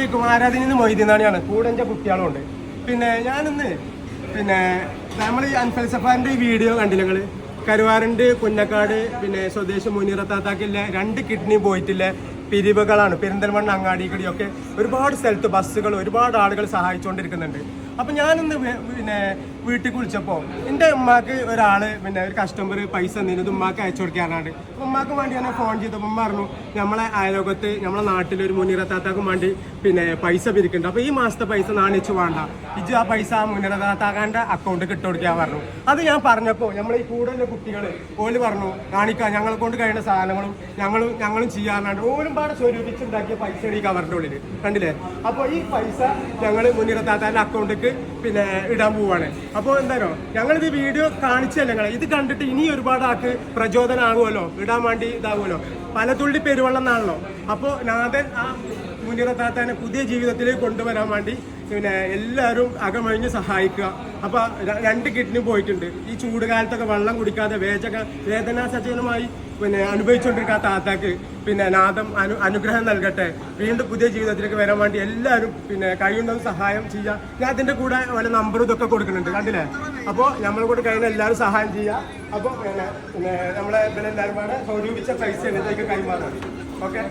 അലൈക്കും ആരാധന മൊയ്തീനാണിയാണ് കൂടെ എന്റെ കുട്ടികളും ഉണ്ട് പിന്നെ ഞാനിന്ന് പിന്നെ നമ്മൾ ഈ അൻഫൽസഫാറിന്റെ ഈ വീഡിയോ കണ്ടില്ല നിങ്ങൾ കരുവാറുണ്ട് കുന്നക്കാട് പിന്നെ സ്വദേശി മുനീറത്താത്താക്കില്ല രണ്ട് കിഡ്നി പോയിട്ടില്ല? പിരിവുകളാണ്. പെരിന്തൽമണ്ണ അങ്ങാടിക്കടിയൊക്കെ ഒരുപാട് സ്ഥലത്ത് ബസ്സുകൾ ഒരുപാട് ആളുകൾ സഹായിച്ചുകൊണ്ടിരിക്കുന്നുണ്ട് അപ്പം ഞാനിന്ന് പിന്നെ വീട്ടിൽ വിളിച്ചപ്പോൾ എന്റെ ഉമ്മാക്ക് ഒരാൾ പിന്നെ ഒരു കസ്റ്റമർ പൈസ തന്നിരുന്നത് ഉമ്മാക്ക് അയച്ചു കൊടുക്കാനാണ് ഉമ്മാക്ക് വേണ്ടി ഞാൻ ഫോൺ ചെയ്തപ്പോൾ ഉമ്മ പറഞ്ഞു നമ്മളെ അയലോകത്ത് നമ്മളെ നാട്ടിൽ ഒരു മുനീറത്താത്താക്കും വേണ്ടി പിന്നെ പൈസ പിരിക്കുന്നുണ്ട്. അപ്പോൾ ഈ മാസത്തെ പൈസ നാണിച്ച് വേണ്ട. ഇജ് ആ പൈസ ആ മുനീറത്താത്താക്കാന്റെ അക്കൗണ്ട് കിട്ടുകൊടുക്കാൻ പറഞ്ഞു. അത് ഞാൻ പറഞ്ഞപ്പോൾ നമ്മൾ ഈ കൂടുതൽ കുട്ടികൾ ഓൽ പറഞ്ഞു കാണിക്കാം ഞങ്ങളെ കൊണ്ട് കഴിയുന്ന സാധനങ്ങളും ഞങ്ങളും ഞങ്ങളും ചെയ്യാറുണ്ട് ഓലും പാടെ സ്വരൂപിച്ചുണ്ടാക്കിയ പൈസ ഈ കവറിന്റെ ഉള്ളിൽ കണ്ടില്ലേ? അപ്പോൾ ഈ പൈസ ഞങ്ങൾ മുനീറത്താത്താന്റെ അക്കൗണ്ടിലേക്ക് പിന്നെ ഇടാൻ പോവാണ്. അപ്പോൾ എന്താണോ ഞങ്ങളിത് വീഡിയോ കാണിച്ചല്ലേ ഞങ്ങളെ ഇത് കണ്ടിട്ട് ഇനി ഒരുപാട് ആൾക്ക് പ്രചോദനമാകുമല്ലോ ഇടാൻ വേണ്ടി ഇതാകുമല്ലോ? പല തുള്ളി പെരുവെള്ളം എന്നാണല്ലോ. അപ്പോൾ നാഥൻ ആ മുനിറത്താത്താനെ പുതിയ ജീവിതത്തിലേക്ക് കൊണ്ടുവരാൻ വേണ്ടി പിന്നെ എല്ലാവരും അകമഴിഞ്ഞ് സഹായിക്കുക. അപ്പോൾ രണ്ട് കിഡ്നി പോയിട്ടുണ്ട്. ഈ ചൂട് കാലത്തൊക്കെ വെള്ളം കുടിക്കാതെ വേചക വേദനാസജനമായി പിന്നെ അനുഭവിച്ചുകൊണ്ടിരിക്കാത്ത താത്താക്ക് പിന്നെ നാദം അനു അനുഗ്രഹം നൽകട്ടെ. വീണ്ടും പുതിയ ജീവിതത്തിലേക്ക് വരാൻ വേണ്ടി എല്ലാവരും പിന്നെ കഴിയുന്നതും സഹായം ചെയ്യുക. ഞാൻ അതിന്റെ കൂടെ വല്ല നമ്പറും ഇതൊക്കെ കൊടുക്കുന്നുണ്ട്. കണ്ടില്ലേ? അപ്പോൾ നമ്മളെ കൂടെ കഴിയുന്ന എല്ലാവരും സഹായം ചെയ്യുക. അപ്പോൾ പിന്നെ പിന്നെ നമ്മളെ ഇവരെല്ലാവരും കൂടെ സ്വരൂപിച്ച പൈസ എന്നിട്ടേക്ക് കൈമാറുക. ഓക്കെ?